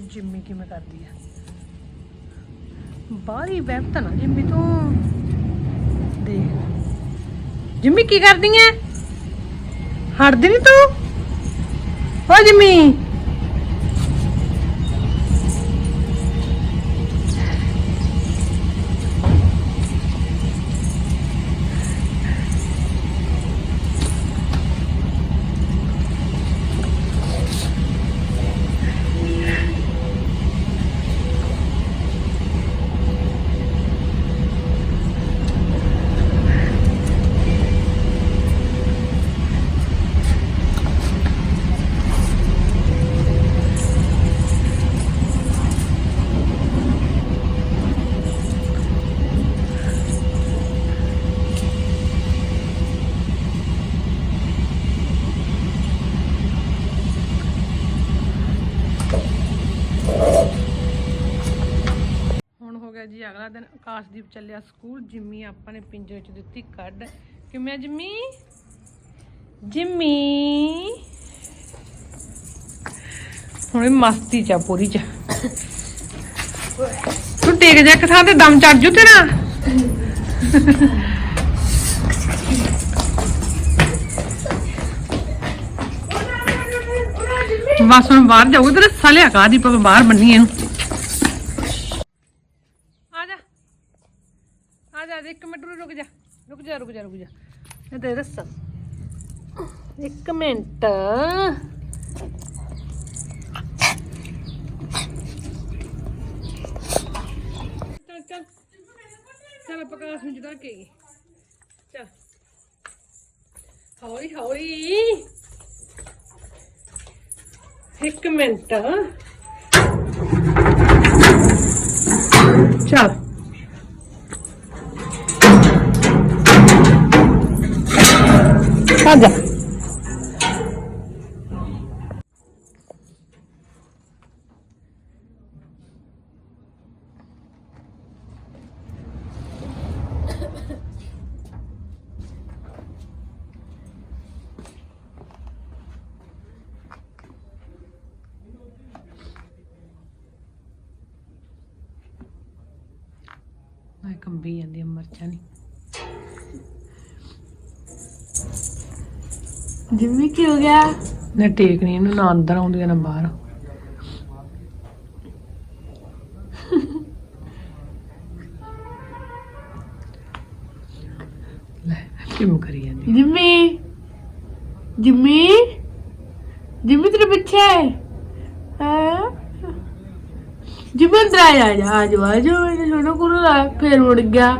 Jimmy ਕਿਵੇਂ ਕਰਦੀ ਆ? ਬਾਹਰੀ ਵੈਬ ਤਾਂ ਨਾ, ਜਿੰਮੀ ਤੋਂ ਦੇਖ ਜਿੰਮੀ ਕੀ ਕਰਦੀ ਹੈ ਹਟਦੀ ਨਹੀਂ ਤੂੰ? ਹੋ ਜਿੰਮੀ। ਹੁਣ ਅਗਲਾ ਦਿਨ ਆਕਾਸ਼ਦੀਪ ਚੱਲਿਆ ਸਕੂਲ, ਜਿੰਮੀ ਆਪਾਂ ਨੇ ਪਿੰਜਰੇ ਚ ਦਿੱਤੀ ਕੱਢ। ਕਿਵੇਂ ਆ ਜਿੰਮੀ? ਜਿੰਮੀ! ਹੁਣ ਮਸਤੀ ਚ ਪੂਰੀ ਚ। ਤੂੰ ਟੇਕ ਜਾ ਇੱਕ ਤੇ, ਦਮ ਚੜ ਜੂ ਤੇਰਾ। ਬਸ ਹੁਣ ਬਾਹਰ ਜਾਊਗਾ, ਤੇਰੇ ਸਾਲਿਆ ਕਾ ਦੀਪਕ ਬਾਹਰ ਬੰਨੀ ਇਹਨੂੰ ਆ ਜਾ ਆ ਜਾ ਇੱਕ ਮਿੰਟ ਰੁਕ ਜਾ ਰੁਕ ਜਾ ਰੁਕ ਜਾ ਰੁਕ ਜਾ। ਇਹ ਤੇ ਦੱਸ। ਇੱਕ ਮਿੰਟ। ਚੱਲ ਚੱਲ। ਚੱਲ ਪ੍ਰਕਾਸ਼ ਨੂੰ ਜਦਾ ਕੇ ਚੱਲ। ਹੌਲੀ ਹੌਲੀ। ਇੱਕ ਮਿੰਟ। ਚੱਲ। ਆ ਜਾ ਕੰਬੀ ਜਾਂਦੀ ਮਰਚਾਂ ਨਹੀਂ ਜਿੰਮੀ ਕੀ ਹੋ ਗਿਆ? ਨਾ ਟੇਕ ਨਹੀਂ ਇਹਨੂੰ ਨਾ ਅੰਦਰ ਆਉਂਦੀ ਆ ਨਾ ਬਾਹਰ। ਲੈ ਕਿਉਂ ਕਰੀ ਜਾਂਦੀ ਜਿੰਮੀ ਜਿੰਮੀ ਜਿੰਮੀ ਤੇਰੇ ਪਿੱਛੇ ਹਾਂ? ਜਿੰਮੀ ਅੰਦਰ ਆ ਜਾ, ਆ ਜਾ ਆ ਜਾ। ਆ ਜਾ ਮੇਰੇ ਛੋਟਾ ਕੁਰੂ ਆ ਫੇਰ ਮੁੜ ਗਿਆ।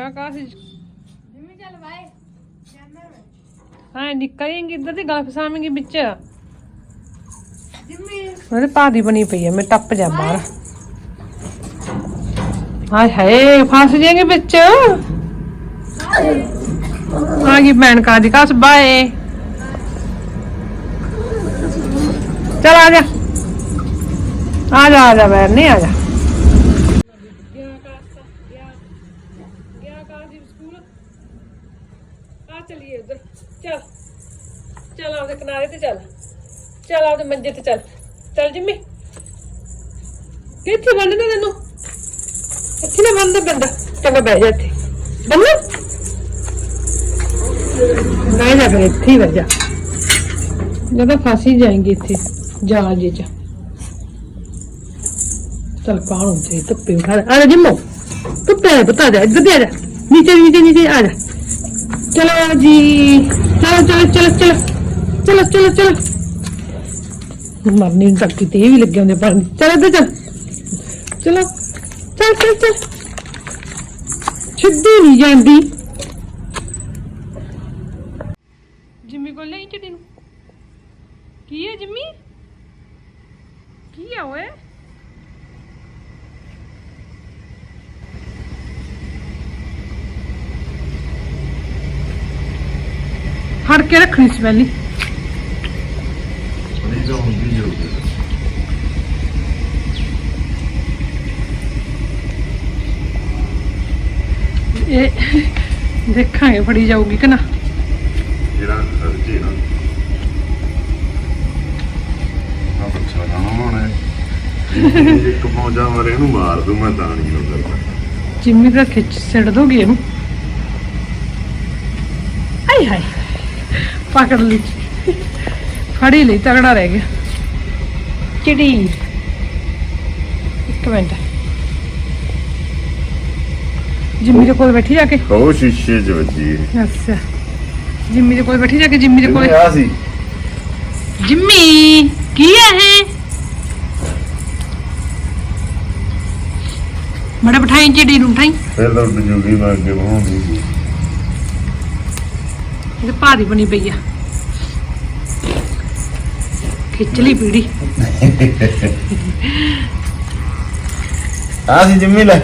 ਗਿਆ ਕਾ ਸੀ ਜਿੰਮੀ ਚੱਲ ਬਾਏ ਹਾਂ ਨਿਕਲੇਂਗੀ ਇੱਧਰ ਦੀ ਗੱਲ ਫਸਾਵੇਂਗੀ ਵਿੱਚ ਜਿੰਮੀ ਉਹਦੇ ਭਾਦੀ ਬਣੀ ਪਈ ਹੈ ਮੈਂ ਟੱਪ ਜਾ ਬਾਹਰ ਹਾਏ ਹਾਏ ਫਸ ਜਾਏਗੇ ਵਿੱਚ ਆ ਗਈ ਭੈਣ ਕਾ ਦੀ ਕਸ ਬਾਏ ਚਲ ਆ ਜਾ ਆ ਜਾ ਆ ਚਲੀਏ ਉਧਰ ਚੱਲ। ਚੱਲ ਆਪਦੇ ਕਿਨਾਰੇ ਤੇ ਚੱਲ। ਚੱਲ ਆਪਦੇ ਮੰਜੇ ਤੇ ਚੱਲ। ਚੱਲ ਜਿੰਮੀ। ਕਿੱਥੇ ਬੰਨਦਾ ਤੈਨੂੰ? ਇੱਥੇ ਨਾ ਬੰਨਦਾ ਬੰਦਾ ਚੰਗਾ ਬਹਿ ਜਾ ਇੱਥੇ। ਬੰਨਾ। ਬਹਿ ਜਾ ਫਿਰ ਇੱਥੇ ਹੀ ਬਹਿ ਜਾ। ਜਦੋਂ ਫਸੀ ਜਾਏਂਗੇ ਇੱਥੇ ਜਾਲ ਜੇ ਚ ਚੱਲ ਕਾਣ ਹੁੰਦੇ ਧੁੱਪੇ ਖੜ ਆ ਜਾ ਜਿੰਮੋ। ਧੁੱਪੇ ਬਤਾ ਜਾ ਇੱਧਰ ਦੀ ਆ ਜਾ। ਨੀਚੇ ਨੀਚੇ ਨੀਚੇ, ਆ ਜਾ। ਚਲੋ ਜੀ, ਚਲੋ ਚਲੋ ਚਲੋ ਚਲੋ ਚਲੋ ਚਲੋ ਚਲੋ। ਮਰਨੀ ਨੂੰ ਤੱਕ ਕਿਤੇ ਇਹ ਵੀ ਲੱਗੇ ਹੁੰਦੇ ਪਰ ਚਲੋ ਇੱਧਰ ਚੱਲ। ਚਲੋ, ਚੱਲ ਚੱਲ ਚੱਲ। ਛੱਡੀ ਫੜ ਕੇ ਰੱਖਣੀ ਸੀ ਪਹਿਲੀ। ਇਹ ਦੇਖਾਂਗੇ ਫੜੀ ਜਾਊਗੀ ਕਿ ਜਿਹੜਾ ਅਰਜੀ ਨਾ। ਆ ਬੱਚਾ ਨਾ ਮਾਣੇ ਇੱਕ ਪੌਂਜਾ ਮਰੇ ਇਹਨੂੰ ਮਾਰ ਦੂੰ ਮੈਂ ਤਾਂ ਨਹੀਂ ਕਰਦਾ। ਜਿੰਮੀ ਦਾ ਖਿੱਚ ਸਿੱੜ ਦੋਗੇ ਇਹਨੂੰ। ਹਾਏ ਹਾਏ। ਪਕੜ ਲਈ। ਫੜੀ ਲਈ ਤਗੜਾ ਰਹਿ ਗਿਆ। ਚਿੜੀ। ਇੱਕ ਮਿੰਟ। ਜਿੰਮੀ ਦੇ ਕੋਲ ਬੈਠੀ ਜਾ ਕੇ। ਉਹ ਸ਼ੀਸ਼ੇ 'ਚ ਵੱਜੀ ਅੱਛਾ। ਜਿੰਮੀ ਦੇ ਕੋਲ ਬੈਠੀ ਜਾ ਕੇ ਜਿੰਮੀ ਦੇ ਕੋਲ ਆ ਸੀ। ਜਿੰਮੀ ਕੀ ਹੈ ਇਹ? ਬੜਾ ਬਿਠਾਈ ਚਿੜੀ ਨੂੰ ਬਿਠਾਈ। ਫਿਰ ਤਾਂ ਉੱਡ ਜੂਗੀ ਮੈਂ ਅੱਗੇ ਬਣਾਉਂਦੀ ਇਹ ਭਾਰੀ ਬਣੀ ਪਈ ਆ। ਖਿੱਚ ਲਈ ਪੀੜੀ। ਆ ਸੀ ਜਿੰਮੀ ਲੈ।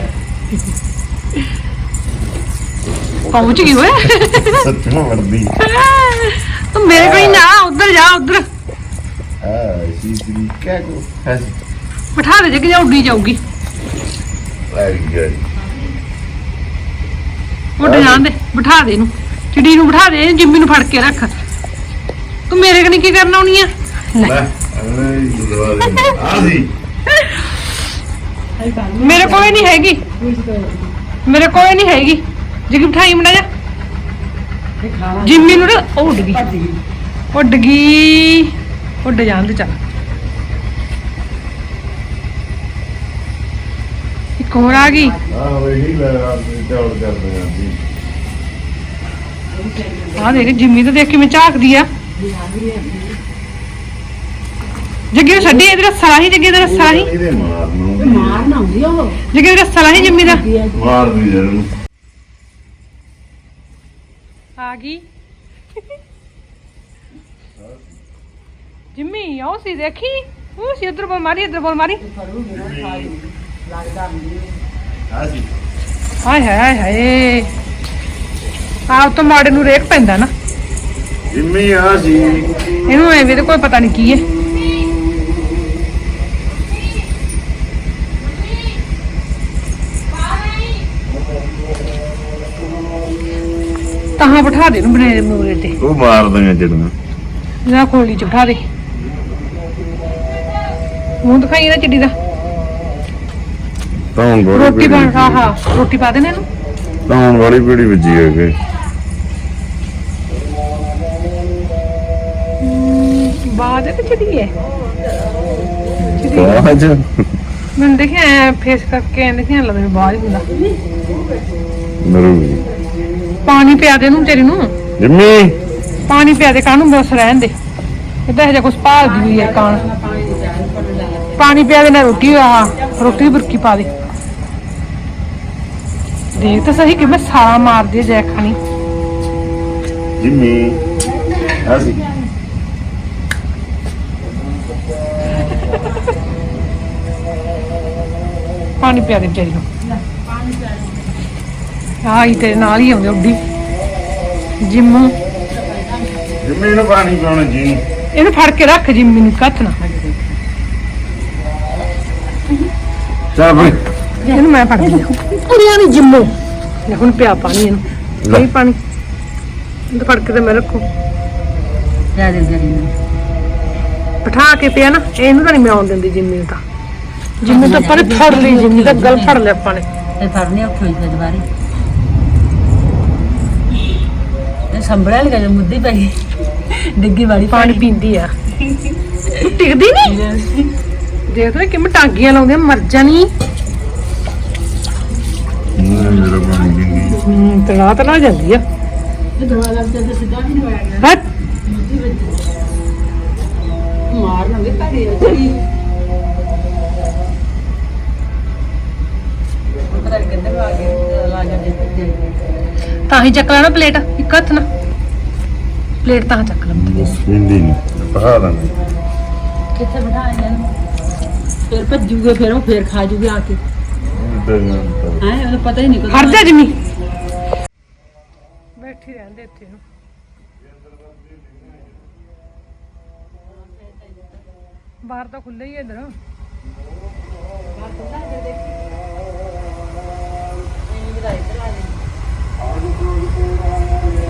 ਪਹੁੰਚ ਗਈ ਓਏ। ਸੱਚੋਂ ਵਰਦੀ ਤੂੰ ਮੇਰੇ ਕੋਲ ਹੀ ਨਾ ਉਧਰ ਜਾ ਉਧਰ। ਆ ਸੀ ਸੀ ਕਿਆ ਕੋ ਬਿਠਾ ਦੇ ਜੇ ਕਿ ਜਾ ਉੱਡੀ ਜਾਊਗੀ। ਵੈਰੀ ਗੁੱਡ ਉੱਡ ਜਾਣ ਦੇ ਬਿਠਾ ਦੇ ਇਹਨੂੰ। ਚਿੜੀ ਨੂੰ ਬਿਠਾ ਦੇ ਜਿੰਮੀ ਨੂੰ ਫੜ ਕੇ ਰੱਖ। ਤੂੰ ਮੇਰੇ ਕਨੀ ਕੀ ਕਰਨ ਆਉਣੀ ਆ? ਲੈ। ਲੈ ਆ ਸੀ ਮੇਰੇ ਕੋਲ ਨਹੀਂ ਹੈਗੀ। ਮੇਰੇ ਕੋਲ ਨਹੀਂ ਹੈਗੀ। ਜੇ ਕਿ ਬਿਠਾਈ ਮੜਾ ਜਾ। ਜਿੰਮੀ ਨੂੰ ਨਾ ਉਹ ਉੱਡ ਗਈ। ਉੱਡ ਗਈ। ਉੱਡ ਜਾਣ ਦੇ ਚੱਲ। ਇੱਕ ਹੋਰ ਆ ਗਈ। ਆ ਵੇਹੀ ਲੈ ਆ ਚੌੜ ਕਰਦੇ ਆਂ ਜੀ। ਆ ਦੇਖ ਜਿੰਮੀ ਤਾਂ ਦੇਖ ਕਿਵੇਂ ਝਾਕਦੀ ਆ। ਜੱਗੇ ਛੱਡੀ ਇਧਰ ਸਲਾਹੀ ਜੱਗੇ ਇਧਰ ਸਲਾਹੀ ਇਹਦੇ ਮਾਰ ਨੂੰ ਮਾਰ ਨਾ ਹੁੰਦੀ ਉਹ। ਜੱਗੇ ਇਧਰ ਸਲਾਹੀ ਜਿੰਮੀ ਦਾ। ਮਾਰ ਦੀ ਜਰ ਆ ਗਈ। ਜਿੰਮੀ ਆਓ ਸੀ ਦੇਖੀ। ਉਹ ਸੀ ਇਧਰ ਬੋਲ ਮਾਰੀ ਇਧਰ ਬੋਲ ਮਾਰੀ। ਆ ਸੀ ਹਾਏ ਹਾਏ ਹਾਏ। ਆਪ ਤਾਂ ਮਾੜੇ ਨੂੰ ਰੇਖ ਪੈਂਦਾ ਨਾ। ਜਿੰਮੀ ਆ ਸੀ ਇਹਨੂੰ ਐਵੇਂ ਤੇ ਕੋਈ ਪਤਾ ਨਹੀਂ ਕੀ ਹੈ ਤਾਂ ਬਿਠਾ ਦੇ ਨੂੰ ਬਨੇ ਮੂਰੇ ਤੇ। ਉਹ ਮਾਰ ਦਿਆਂ ਜੜਨਾ ਜਾ ਕੋਲੀ ਚ ਬਿਠਾ ਦੇ। ਮੂੰਹ ਦਿਖਾਈ ਨਾ ਚਿੱਡੀ ਦਾ। ਤਾਂ ਬੜੀ ਰੋਟੀ ਬਣ ਖਾ ਹਾਂ ਰੋਟੀ ਪਾ ਦੇਣੇ ਇਹਨੂੰ। ਤਾਂ ਬੜੀ ਬੜੀ ਵੱਜੀ ਹੈਗੇ। ਬਾਅਦ ਵਿੱਚ ਚਿੱਡੀ ਹੈ ਚਿੱਡੀ ਬਾਜ ਮੈਨੂੰ ਦੇਖਿਆ ਫੇਸ ਕਰਕੇ ਐਂ ਦੇਖਿਆ ਲੱਗਦਾ ਬਾਅਦ ਹੀ ਹੁੰਦਾ। ਨਰੂ ਪਾਣੀ ਪਿਆ ਦੇ ਇਹਨੂੰ ਤੇਰੀ ਨੂੰ। ਜਿੰਮੀ। ਪਾਣੀ ਪਿਆ ਦੇ ਕਾਹਨੂੰ ਬਸ ਰਹਿਣ ਦੇ। ਇਦਾਂ ਇਹ ਜਿਹਾ ਕੁਛ ਭਾਲਦੀ ਹੋਈ ਹੈ ਕਾਣ ਪਾਣੀ ਪਿਆ ਦੇ ਨਾ ਰੋਟੀ ਆ ਰੋਟੀ ਦੀ ਬੁਰਕੀ ਪਾ ਦੇ। ਦੇਖ ਤਾਂ ਸਹੀ ਕਿਵੇਂ ਸਾਲਾ ਮਾਰਦੀ ਹੈ ਜੈ ਖਾਣੀ ਜਿੰਮੀ। ਆ ਪਾਣੀ ਪਿਆ ਦੇ ਵਿਚਾਰੀ ਨੂੰ। ਆ ਹੀ ਤੇਰੇ ਨਾਲ ਹੀ ਆਉਂਦੇ ਉੱਡੀ। ਜਿੰਮੂ। ਜਿੰਮੀ ਨੂੰ ਪਾਣੀ ਪਾਉਣਾ ਜੀ ਇਹਨੂੰ ਫੜ ਕੇ ਰੱਖ ਜਿੰਮੀ ਨੂੰ ਕੱਥ ਨਾ। ਚੱਲ ਬਈ। ਇਹਨੂੰ ਮੈਂ ਫੜਦੀ ਹਾਂ ਕੁੜੀਆਂ ਨਹੀਂ ਜਿੰਮੂ। ਲੈ ਹੁਣ ਪਿਆ ਪਾਣੀ ਇਹਨੂੰ। ਲੈ। ਨਹੀਂ ਪਾਣੀ। ਇਹਨੂੰ ਫੜ ਕੇ ਤੇ ਮੈਂ ਰੱਖੂ। ਜਾ ਦੇ ਜਰੀ ਨੂੰ ਬਿਠਾ ਕੇ ਪਿਆ ਨਾ ਇਹਨੂੰ ਤਾਂ ਨਹੀਂ ਮੈਂ ਆਉਣ ਦਿੰਦੀ ਜਿੰਮੀ ਨੂੰ ਤਾਂ। ਜਿੰਮੀ ਤਾਂ ਪਰ ਫੜ ਲਈ ਜਿੰਮੀ ਤਾਂ ਗਲ ਫੜ ਲਿਆ ਆਪਾਂ ਨੇ। ਇਹ ਫੜਨੇ ਉੱਠ ਹੋਈ ਤੇ ਦੁਬਾਰੇ। ਇਹ ਸੰਭੜਿਆ ਲਗਾ ਜੋ ਮੁੱਦੀ ਪਈ। ਡਿੱਗੀ ਵਾਲੀ ਪਾਣੀ ਪੀਂਦੀ ਆ। ਟਿਕਦੀ ਨਹੀਂ ਦੇਖ ਲੈ ਕਿਵੇਂ ਟਾਂਗੀਆਂ ਲਾਉਂਦੇ ਮਰ ਜਾਣੀ। ਮੇਰਾ ਪਾਣੀ ਜਿੰਗੀ ਹੂੰ ਤਲਾ ਤਲਾ ਜਾਂਦੀ ਆ। ਇਹ ਦਵਾ ਲੱਗ ਜਾਂਦੇ ਸਿੱਧਾ ਵੀ ਨਹੀਂ ਹੋਇਆ ਹਟ ਮਾਰ ਨਾ ਵੇ ਪੜੀ ताही चक लेना प्लेट एक हाथ ना प्लेट ता चक ले हिंदी में पका देना कैसे बढ़ा है फिर पे जुगे फिर हूँ फिर खा जुगे आके हाँ उन्हें पता ही नहीं हर जा जमी बैठी रहंदे इथे नु बाहर तो खुले ही इधर बाहर तो ना दे देखी नहीं बता इधर आ जा I'll be third on the